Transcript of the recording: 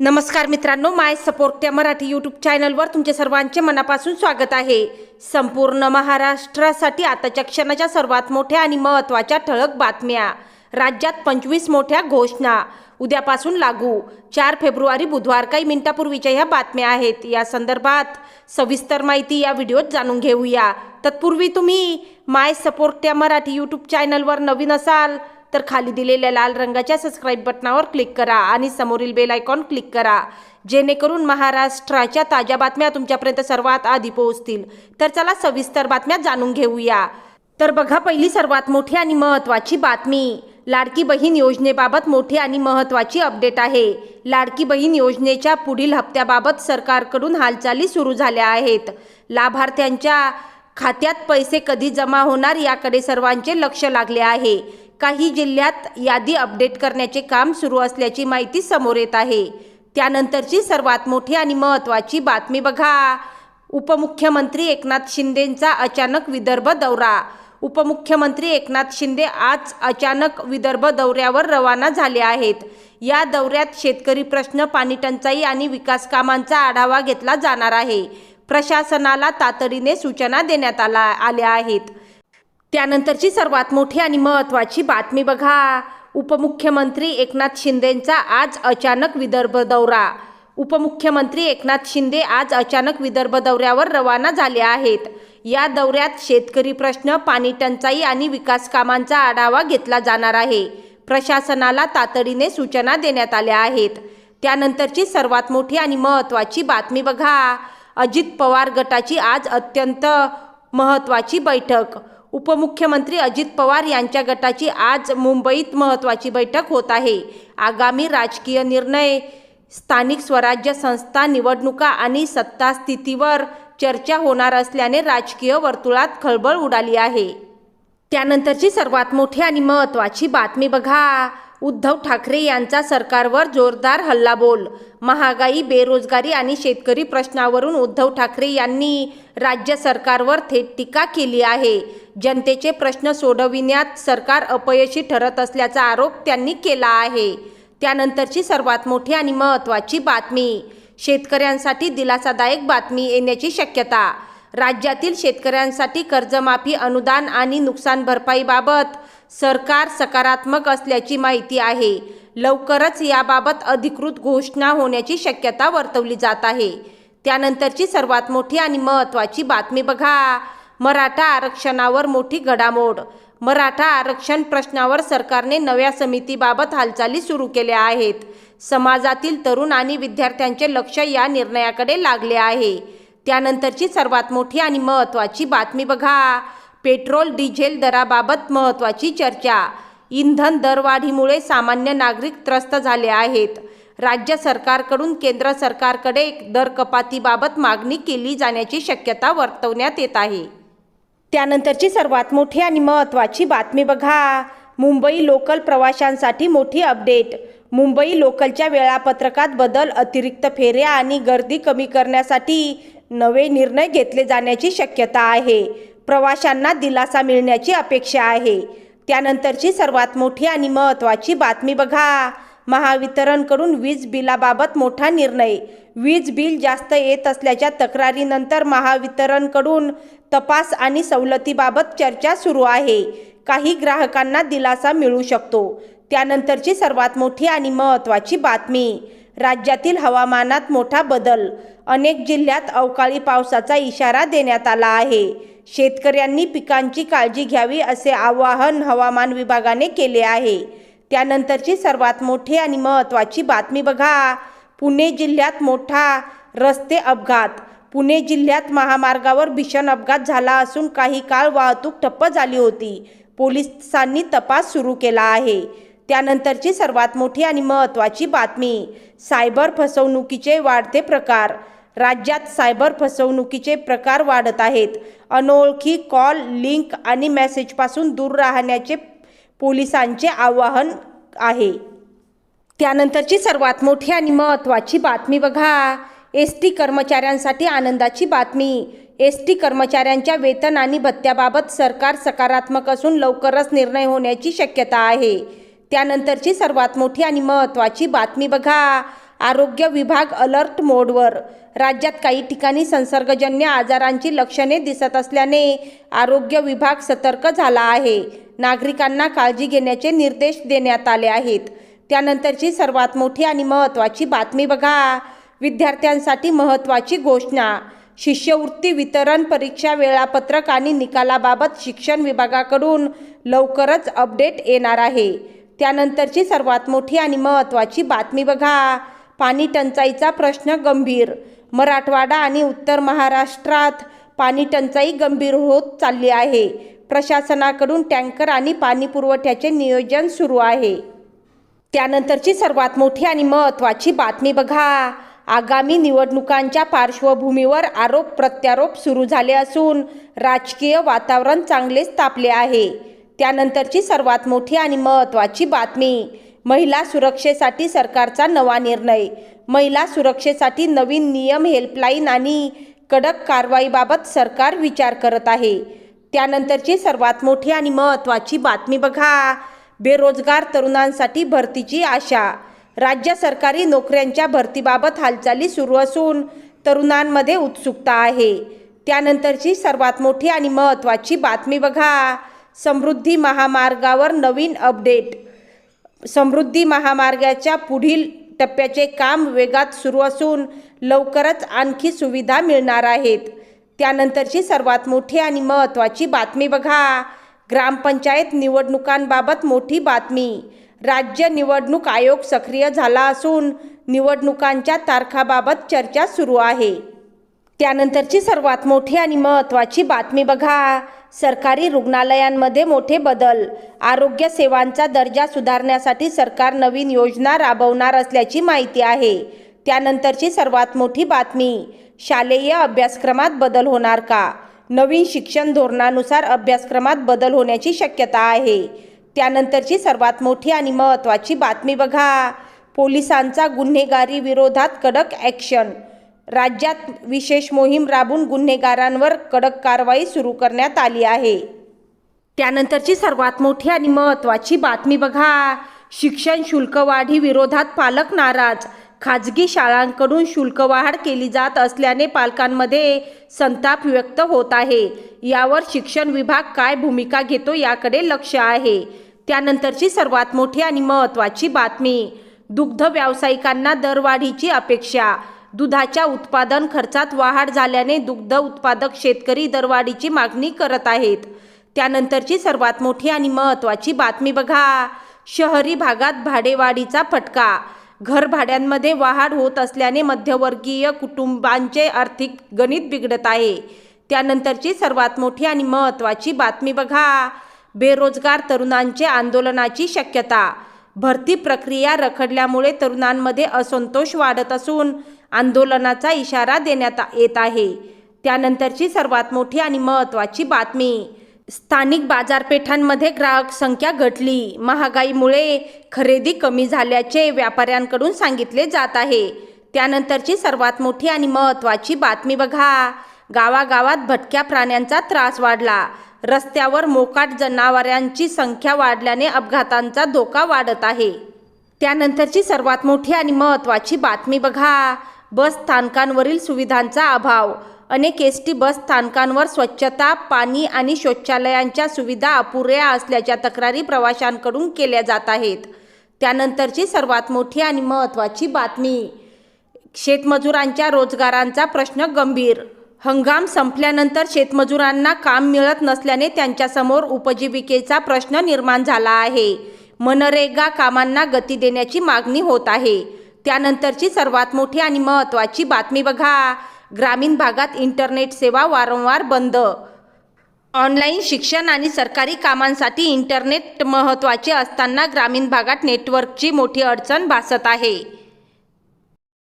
नमस्कार मित्रांनो माय सपोर्ट या मराठी यूट्यूब चॅनलवर तुमचे सर्वांचे मनापासून स्वागत आहे. संपूर्ण महाराष्ट्रासाठी आताच्या क्षणाच्या सर्वात मोठ्या आणि महत्त्वाच्या ठळक बातम्या. राज्यात पंचवीस मोठ्या घोषणा. उद्यापासून लागू. चार फेब्रुवारी बुधवार काही मिनिटापूर्वीच्या ह्या बातम्या आहेत. या संदर्भात सविस्तर माहिती या व्हिडिओत जाणून घेऊया. तत्पूर्वी तुम्ही माय सपोर्ट या मराठी यूट्यूब चॅनलवर नवीन असाल तर खाली दिलेल्या लाल रंगाच्या सबस्क्राईब बटनावर क्लिक करा आणि समोरील बेल आयकॉन क्लिक करा. जेणेकरून महाराष्ट्राच्या ताज्या बातम्या तुमच्यापर्यंत सर्वात आधी पोहोचतील. तर चला सविस्तर बातम्या जाणून घेऊया. तर बघा पहिली सर्वात मोठी आणि महत्त्वाची बातमी. लाडकी बहीण योजनेबाबत मोठी आणि महत्त्वाची अपडेट आहे. लाडकी बहीण योजनेच्या पुढील हप्त्याबाबत सरकारकडून हालचाली सुरू झाल्या आहेत. लाभार्थ्यांच्या खात्यात पैसे कधी जमा होणार याकडे सर्वांचे लक्ष लागले आहे. काही जिल्ह्यात यादी अपडेट करण्याचे काम सुरू असल्याची माहिती समोर येत आहे. त्यानंतरची सर्वात मोठी आणि महत्त्वाची बातमी बघा. उपमुख्यमंत्री एकनाथ शिंदेंचा अचानक विदर्भ दौरा. उपमुख्यमंत्री एकनाथ शिंदे आज अचानक विदर्भ दौऱ्यावर रवाना झाले आहेत. या दौऱ्यात शेतकरी प्रश्न पाणी टंचाई आणि विकास कामांचा आढावा घेतला जाणार आहे. प्रशासनाला तातडीने सूचना देण्यात आला आल्या आहेत. त्यानंतरची सर्वात मोठी आणि महत्त्वाची बातमी बघा. उपमुख्यमंत्री एकनाथ शिंदेंचा आज अचानक विदर्भ दौरा. उपमुख्यमंत्री एकनाथ शिंदे आज अचानक विदर्भ दौऱ्यावर रवाना झाले आहेत. या दौऱ्यात शेतकरी प्रश्न पाणी टंचाई आणि विकास कामांचा आढावा घेतला जाणार आहे. प्रशासनाला तातडीने सूचना देण्यात आल्या आहेत. त्यानंतरची सर्वात मोठी आणि महत्त्वाची बातमी बघा. अजित पवार गटाची आज अत्यंत महत्त्वाची बैठक. उपमुख्यमंत्री अजित पवार यांच्या गटाची आज मुंबईत महत्त्वाची बैठक होत आहे. आगामी राजकीय निर्णय स्थानिक स्वराज्य संस्था निवडणुका आणि सत्तास्थितीवर चर्चा होणार असल्याने राजकीय वर्तुळात खळबळ उडाली आहे. त्यानंतरची सर्वात मोठी आणि महत्त्वाची बातमी बघा. उद्धव ठाकरे यांचा सरकारवर जोरदार हल्लाबोल. महागाई बेरोजगारी आणि शेतकरी प्रश्नावरून उद्धव ठाकरे यांनी राज्य सरकारवर थेट टीका केली आहे. जनतेचे प्रश्न सोडविण्यात सरकार अपयशी ठरत असल्याचा आरोप त्यांनी केला आहे. त्यानंतरची सर्वात मोठी आणि महत्त्वाची बातमी. शेतकऱ्यांसाठी दिलासादायक बातमी येण्याची शक्यता. राज्यातील शेतकऱ्यांसाठी कर्जमाफी अनुदान आणि नुकसान भरपाईबाबत सरकार सकारात्मक असल्याची माहिती आहे. लवकरच याबाबत अधिकृत घोषणा होण्याची शक्यता वर्तवली जात आहे. त्यानंतरची सर्वात मोठी आणि महत्त्वाची बातमी बघा. मराठा आरक्षणावर मोठी घडामोड. मराठा आरक्षण प्रश्नावर सरकारने नव्या समितीबाबत हालचाली सुरू केल्या आहेत. समाजातील तरुण आणि विद्यार्थ्यांचे लक्ष या निर्णयाकडे लागले आहे. त्यानंतरची सर्वात मोठी आणि महत्त्वाची बातमी बघा. पेट्रोल डिझेल दराबाबत महत्त्वाची चर्चा. इंधन दरवाढीमुळे सामान्य नागरिक त्रस्त झाले आहेत. राज्य सरकारकडून केंद्र सरकारकडे दर कपातीबाबत मागणी केली जाण्याची शक्यता वर्तवण्यात येत आहे. त्यानंतरची सर्वात मोठी आणि महत्त्वाची बातमी बघा. मुंबई लोकल प्रवाशांसाठी मोठी अपडेट. मुंबई लोकलच्या वेळापत्रकात बदल अतिरिक्त फेऱ्या आणि गर्दी कमी करण्यासाठी नवे निर्णय घेतले जाण्याची शक्यता आहे. प्रवाशांना दिलासा मिळण्याची अपेक्षा आहे. त्यानंतरची सर्वात मोठी आणि महत्त्वाची बातमी बघा. महावितरणकडून वीज बिलाबाबत मोठा निर्णय. वीज बिल जास्त येत असल्याच्या तक्रारीनंतर महावितरणकडून तपास आणि सवलतीबाबत चर्चा सुरू आहे. काही ग्राहकांना दिलासा मिळू शकतो. त्यानंतरची सर्वात मोठी आणि महत्त्वाची बातमी. राज्यातील हवामानात मोठा बदल. अनेक जिल्ह्यात अवकाळी पावसाचा इशारा देण्यात आला आहे. शेतकऱ्यांनी पिकांची काळजी घ्यावी असे आवाहन हवामान विभागाने केले आहे. त्यानंतरची सर्वात मोठी आणि महत्त्वाची बातमी बघा. पुणे जिल्ह्यात मोठा रस्ते अपघात. पुणे जिल्ह्यात महामार्गावर भीषण अपघात झाला असून काही काळ वाहतूक ठप्प झाली होती. पोलिसांनी तपास सुरू केला आहे. त्यानंतरची सर्वात मोठी आणि महत्त्वाची बातमी सायबर फसवणुकीचे वाढते प्रकार. राज्यात सायबर फसवणुकीचे प्रकार वाढत आहेत. अनोळखी कॉल लिंक आणि मेसेजपासून दूर राहण्याचे पोलिसांचे आवाहन आहे. त्यानंतरची सर्वात मोठी आणि महत्त्वाची बातमी बघा. एस टी कर्मचाऱ्यांसाठी आनंदाची बातमी. एस टी कर्मचाऱ्यांच्या वेतन आणि भत्त्याबाबत सरकार सकारात्मक असून लवकरच निर्णय होण्याची शक्यता आहे. त्यानंतरची सर्वात मोठी आणि महत्त्वाची बातमी बघा. आरोग्य विभाग अलर्ट मोडवर. राज्यात काही ठिकाणी संसर्गजन्य आजारांची लक्षणे दिसत असल्याने आरोग्य विभाग सतर्क झाला आहे. नागरिकांना काळजी घेण्याचे निर्देश देण्यात आले आहेत. त्यानंतरची सर्वात मोठी आणि महत्त्वाची बातमी बघा. विद्यार्थ्यांसाठी महत्त्वाची घोषणा. शिष्यवृत्ती वितरण परीक्षा वेळापत्रक आणि निकालाबाबत शिक्षण विभागाकडून लवकरच अपडेट येणार आहे. त्यानंतरची सर्वात मोठी आणि महत्त्वाची बातमी बघा. पाणी टंचाईचा प्रश्न गंभीर. मराठवाडा आणि उत्तर महाराष्ट्रात पाणी टंचाई गंभीर होत चालली आहे. प्रशासनाकडून टँकर आणि पाणी पुरवठ्याचे नियोजन सुरू आहे. त्यानंतरची सर्वात मोठी आणि महत्त्वाची बातमी बघा. आगामी निवडणुकांच्या पार्श्वभूमीवर आरोप प्रत्यारोप सुरू झाले असून राजकीय वातावरण चांगलेच तापले आहे. त्यानंतरची सर्वात मोठी आणि महत्त्वाची बातमी महिला सुरक्षेसाठी सरकारचा नवा निर्णय. महिला सुरक्षेसाठी नवीन नियम हेल्पलाईन आणि कडक कारवाईबाबत सरकार विचार करत आहे. त्यानंतरची सर्वात मोठी आणि महत्त्वाची बातमी बघा. बेरोजगार तरुणांसाठी भरतीची आशा. राज्य सरकारी नोकऱ्यांच्या भरतीबाबत हालचाली सुरू असून तरुणांमध्ये उत्सुकता आहे. त्यानंतरची सर्वात मोठी आणि महत्त्वाची बातमी बघा. समृद्धी महामार्गावर नवीन अपडेट. समृद्धी महामार्गाच्या पुढील टप्प्याचे काम वेगात सुरू असून लवकरच आणखी सुविधा मिळणार आहेत. त्यानंतरची सर्वात मोठी आणि महत्त्वाची बातमी बघा. ग्रामपंचायत निवडणुकांबाबत मोठी बातमी. राज्य निवडणूक आयोग सक्रिय झाला असून निवडणुकांच्या तारखाबाबत चर्चा सुरू आहे. त्यानंतरची सर्वात मोठी आणि महत्त्वाची बातमी बघा. सरकारी रुग्णालयांमध्ये मोठे बदल. आरोग्य सेवांचा दर्जा सुधारण्यासाठी सरकार नवीन योजना राबवणार असल्याची माहिती आहे. त्यानंतरची सर्वात मोठी बातमी शालेय अभ्यासक्रमात बदल होणार का? नवीन शिक्षण धोरणानुसार अभ्यासक्रमात बदल होण्याची शक्यता आहे. त्यानंतरची सर्वात मोठी आणि महत्त्वाची बातमी बघा. पोलिसांचा गुन्हेगारी विरोधात कडक ॲक्शन. राज्यात विशेष मोहीम राबून गुन्हेगारांवर कडक कारवाई सुरू करण्यात आली आहे. त्यानंतरची सर्वात मोठी आणि महत्त्वाची बातमी बघा. शिक्षण शुल्क वाढी विरोधात पालक नाराज. खाजगी शाळांकडून शुल्कवाढ केली जात असल्याने पालकांमध्ये संताप व्यक्त होत आहे. यावर शिक्षण विभाग काय भूमिका घेतो याकडे लक्ष आहे. त्यानंतरची सर्वात मोठी आणि महत्त्वाची बातमी. दुग्ध व्यावसायिकांना दरवाढीची अपेक्षा. दुधाच्या उत्पादन खर्चात वाढ झाल्याने दुग्ध उत्पादक शेतकरी दरवाढीची मागणी करत आहेत. त्यानंतरची सर्वात मोठी आणि महत्त्वाची बातमी बघा. शहरी भागात भाडेवाढीचा फटका. घर भाड्यांमध्ये वाढ होत असल्याने मध्यवर्गीय कुटुंबांचे आर्थिक गणित बिघडत आहे. त्यानंतरची सर्वात मोठी आणि महत्त्वाची बातमी बघा. बेरोजगार तरुणांचे आंदोलनाची शक्यता. भरती प्रक्रिया रखडल्यामुळे तरुणांमध्ये असंतोष वाढत असून आंदोलनाचा इशारा देण्यात येत आहे. त्यानंतरची सर्वात मोठी आणि महत्त्वाची बातमी स्थानिक बाजारपेठांमध्ये ग्राहक संख्या घटली. महागाईमुळे खरेदी कमी झाल्याचे व्यापाऱ्यांकडून सांगितले जात आहे. त्यानंतरची सर्वात मोठी आणि महत्त्वाची बातमी बघा. गावागावात भटक्या प्राण्यांचा त्रास वाढला. रस्त्यावर मोकाट जनावरांची संख्या वाढल्याने अपघातांचा धोका वाढत आहे. त्यानंतरची सर्वात मोठी आणि महत्त्वाची बातमी बघा. बस स्थानकांवरील सुविधांचा अभाव. अनेक एस टी बस स्थानकांवर स्वच्छता पाणी आणि शौचालयांच्या सुविधा अपुऱ्या असल्याच्या तक्रारी प्रवाशांकडून केल्या जात आहेत. त्यानंतरची सर्वात मोठी आणि महत्त्वाची बातमी. शेतमजुरांच्या रोजगारांचा प्रश्न गंभीर. हंगाम संपल्यानंतर शेतमजुरांना काम मिळत नसल्याने त्यांच्यासमोर उपजीविकेचा प्रश्न निर्माण झाला आहे. मनरेगा कामांना गती देण्याची मागणी होत आहे. त्यानंतरची सर्वात मोठी आणि महत्त्वाची बातमी बघा. ग्रामीण भागात इंटरनेट सेवा वारंवार बंद. ऑनलाईन शिक्षण आणि सरकारी कामांसाठी इंटरनेट महत्त्वाचे असताना ग्रामीण भागात नेटवर्कची मोठी अडचण भासत आहे.